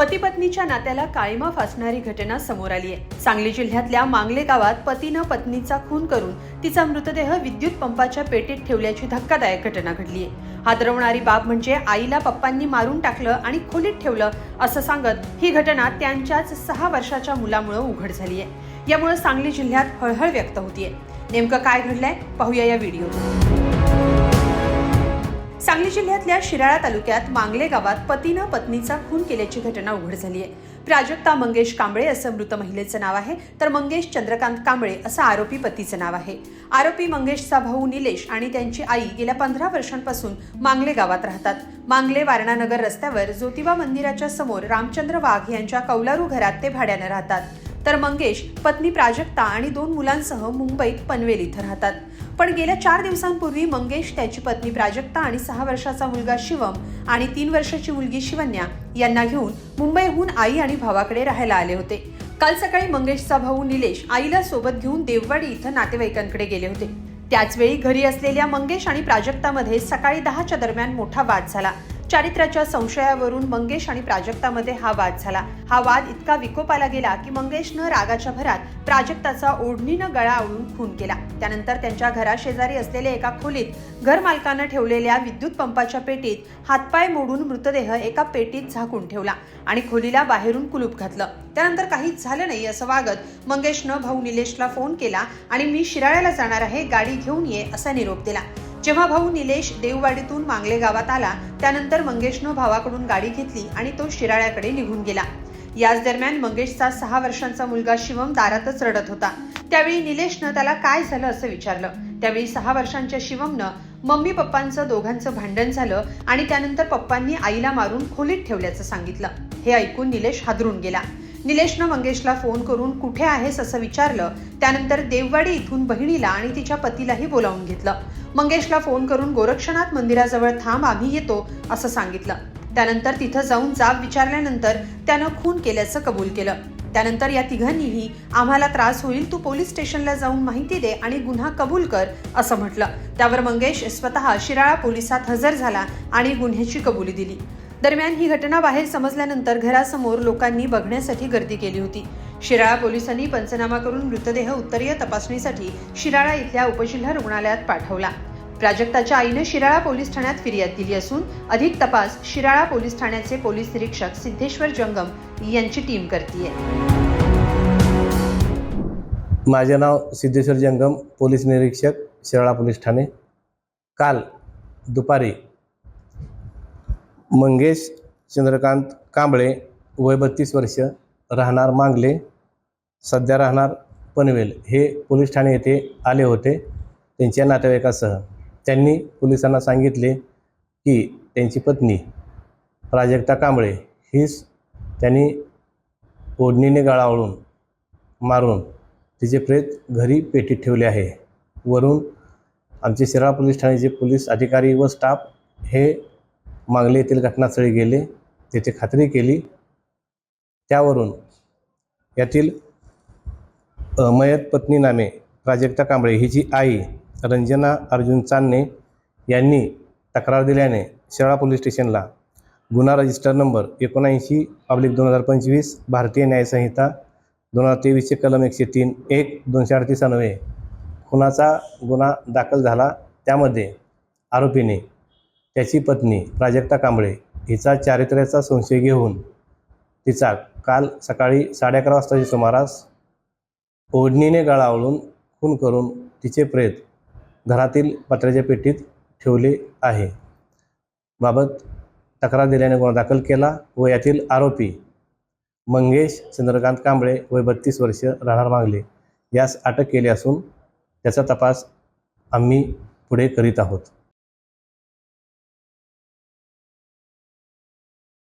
पती पत्नीच्या नात्याला काळीमा फासणारी घटना समोर आली आहे सांगली जिल्ह्यातल्या मांगले गावात पतीनं पत्नीचा खून करून तिचा मृतदेह विद्युत पंपाच्या पेटीत ठेवल्याची धक्कादायक घटना घडली आहे हादरवणारी बाब म्हणजे आईला पप्पांनी मारून टाकलं आणि खोलीत ठेवलं असं सांगत ही घटना त्यांच्याच सहा वर्षाच्या मुलामुळे उघड झाली आहे यामुळे सांगली जिल्ह्यात हळहळ व्यक्त होतीये. नेमकं काय घडलंय? पाहूया या व्हिडिओ सांगली जिल्ह्यातल्या शिराळा तालुक्यात मांगले गावात पतीनं पत्नीचा खून केल्याची घटना उघड झाली आहे प्राजक्ता मंगेश कांबळे असं मृत महिलेचं नाव आहे तर मंगेश चंद्रकांत कांबळे असं आरोपी पतीचं नाव आहे. आरोपी मंगेशचा भाऊ निलेश आणि त्यांची आई गेल्या पंधरा वर्षांपासून मांगले गावात राहतात. मांगले वारणानगर रस्त्यावर ज्योतिबा मंदिराच्या समोर रामचंद्र वाघ यांच्या कौलारू घरात ते भाड्यानं राहतात. तर मंगेश पत्नी प्राजक्ता आणि दोन मुलांसह मुंबईत पनवेल इथं राहतात. पण गेल्या चार दिवसांपूर्वी मंगेश त्याची पत्नी प्राजक्ता आणि सहा वर्षाचा मुलगा शिवम आणि तीन वर्षाची मुलगी शिवन्या यांना घेऊन मुंबईहून आई आणि भावाकडे राहायला आले होते. काल सकाळी मंगेशचा भाऊ निलेश आईला सोबत घेऊन देववाडी इथं नातेवाईकांकडे गेले होते. त्याचवेळी घरी असलेल्या मंगेश आणि प्राजक्तामध्ये सकाळी दहाच्या दरम्यान मोठा वाद झाला. चारित्र्याच्या संशयावरून मंगेश आणि प्राजक्तामध्ये हा वाद झाला. हा वाद इतका विकोपाला गेला की मंगेशनं रागाच्या भरात प्राजक्ताचा ओढणीनं गळा आवळून खून केला. त्यानंतर त्यांच्या घराशेजारी असलेल्या एका खोलीत घरमालकानं ठेवलेल्या विद्युत पंपाच्या पेटीत हातपाय मोडून मृतदेह एका पेटीत झाकून ठेवला आणि खोलीला बाहेरून कुलूप घातलं. त्यानंतर काहीच झालं नाही असं वागत मंगेशनं भाऊ निलेशला फोन केला आणि मी शिराळ्याला जाणार आहे गाडी घेऊन ये असा निरोप दिला. जेव्हा भाऊ निलेश देववाडीतून मांगले गावात आला त्यानंतर मंगेशनं भावाकडून गाडी घेतली आणि तो शिराळ्याकडे निघून गेला. याच दरम्यान मंगेशचा सहा वर्षांचा मुलगा शिवम दारातच रडत होता. त्यावेळी निलेशनं त्याला काय झालं असं विचारलं. त्यावेळी सहा वर्षांच्या शिवमनं मम्मी पप्पांचं दोघांचं भांडण झालं आणि त्यानंतर पप्पांनी आईला मारून खोलीत ठेवल्याचं सांगितलं. हे ऐकून निलेश हादरून गेला. निलेशनं मंगेशला फोन करून कुठे आहेस असं विचारलं. त्यानंतर देववाडी इथून बहिणीला आणि तिच्या पतीलाही बोलावून घेतलं. मंगेशला फोन करून गोरक्षनाथ मंदिराजवळ थांब आम्ही येतो असं सांगितलं. त्यानंतर तिथं जाऊन जाब विचारल्यानंतर त्यानं खून केल्याचं कबूल केलं. त्यानंतर या तिघांनीही आम्हाला त्रास होईल तू पोलीस स्टेशनला जाऊन माहिती दे आणि गुन्हा कबूल कर असं म्हटलं. त्यावर मंगेश स्वतः शिराळा पोलिसात हजर झाला आणि गुन्ह्याची कबुली दिली. दरम्यान ही घटना बाहेर समजल्यानंतर घरासमोर लोकांनी बघण्यासाठी गर्दी केली होती. शिराळा पोलिसांनी पंचनामा करून मृतदेह उत्तरीय तपासणीसाठी शिराळा इथल्या उपजिल्हा रुग्णालयात पाठवला. प्राजक्ताच्या आईने शिराळा पोलीस ठाण्यात फिर्याद दिली असून अधिक तपास शिराळा पोलीस ठाण्याचे पोलीस निरीक्षक सिद्धेश्वर जंगम यांची टीम करते माझे नाव सिद्धेश्वर जंगम पोलीस निरीक्षक शिराळा पोलीस ठाणे. काल दुपारी मंगेश चंद्रकांत कांबळे वय बत्तीस वर्ष राहणार मांगले सध्या राहणार पनवेल. हे पोलीस ठाणे येथे आले होते त्यांच्या नातेवाईकासह. त्यांनी पोलिसांना सांगितले की त्यांची पत्नी प्राजक्ता कांबळे हीच त्यांनी ओढणीने गाळावळून मारून तिचे प्रेत घरी पेटीत ठेवले आहे. वरून आमचे शिराळा पोलीस ठाण्याचे पोलीस अधिकारी व स्टाफ हे मागले येथील घटनास्थळी गेले तेथे खात्री केली. त्यावरून यातील मयत पत्नी नामे प्राजक्ता कांबळे हिची आई रंजना अर्जुन चांदणे यांनी तक्रार दिल्याने शिराळा पोलीस स्टेशनला गुन्हा रजिस्टर नंबर एकोणऐंशी पब्लिक दोन हजार पंचवीस भारतीय न्यायसंहिता दोन हजार तेवीसचे कलम एकशे तीन एक दोनशे अडतीस अनवे खुनाचा गुन्हा दाखल झाला. त्यामध्ये आरोपीने त्याची पत्नी प्राजक्ता कांबळे हिचा चारित्र्याचा संशय घेऊन तिचा काल सकाळी साडे अकरा वाजताच्या सुमारास ओढणीने गळावळून खून करून तिचे प्रेत घरातील पत्र्याच्या पेटीत ठेवले आहे. बाबत तक्रार दिल्याने गुन्हा दाखल केला व यातील आरोपी मंगेश चंद्रकांत कांबळे वय बत्तीस वर्ष राहणार मागले. यास अटक केली असून त्याचा तपास आम्ही पुढे करीत आहोत.